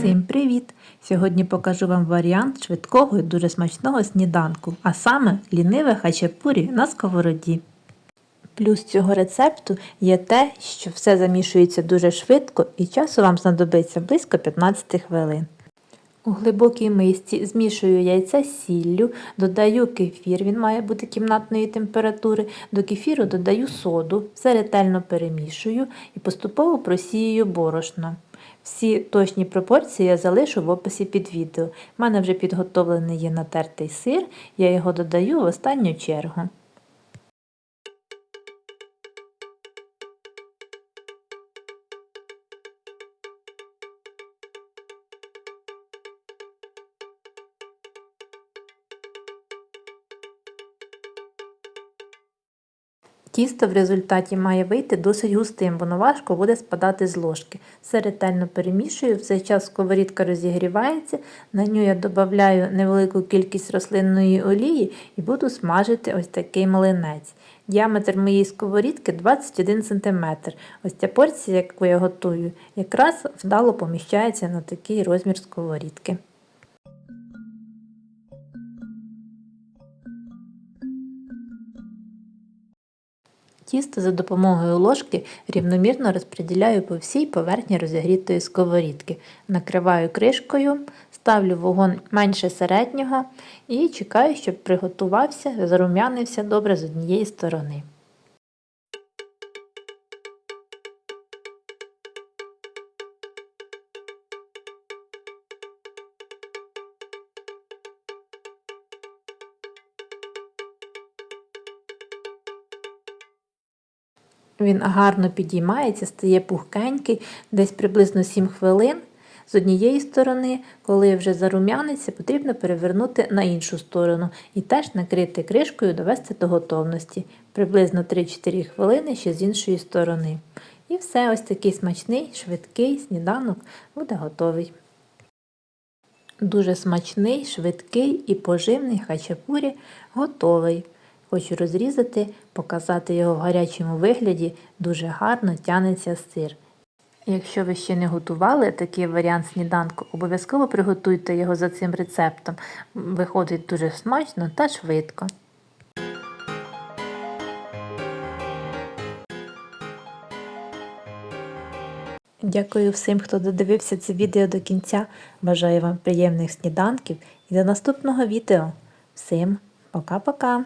Всім привіт! Сьогодні покажу вам варіант швидкого і дуже смачного сніданку, а саме ліниве хачапурі на сковороді. Плюс цього рецепту є те, що все замішується дуже швидко і часу вам знадобиться близько 15 хвилин. У глибокій мисці змішую яйця з сіллю, додаю кефір, він має бути кімнатної температури. До кефіру додаю соду, все ретельно перемішую і поступово просіюю борошно. Всі точні пропорції я залишу в описі під відео. У мене вже підготовлений є натертий сир, я його додаю в останню чергу. Тісто в результаті має вийти досить густим, воно важко буде спадати з ложки. Все ретельно перемішую, в цей час сковорідка розігрівається, на ню я додаю невелику кількість рослинної олії і буду смажити ось такий млинець. Діаметр моєї сковорідки 21 см. Ось ця порція, яку я готую, якраз вдало поміщається на такий розмір сковорідки. Тісто за допомогою ложки рівномірно розподіляю по всій поверхні розігрітої сковорідки. Накриваю кришкою, ставлю вогонь менше середнього і чекаю, щоб приготувався, зарум'янився добре з однієї сторони. Він гарно підіймається, стає пухкенький, десь приблизно 7 хвилин. З однієї сторони, коли вже зарум'яниться, потрібно перевернути на іншу сторону і теж накрити кришкою довести до готовності. Приблизно 3-4 хвилини ще з іншої сторони. І все, ось такий смачний, швидкий сніданок буде готовий. Дуже смачний, швидкий і поживний хачапурі готовий. Хочу розрізати, показати його в гарячому вигляді, дуже гарно тянеться сир. Якщо ви ще не готували такий варіант сніданку, обов'язково приготуйте його за цим рецептом. Виходить дуже смачно та швидко. Дякую всім, хто додивився це відео до кінця. Бажаю вам приємних сніданків і до наступного відео. Всім пока-пока!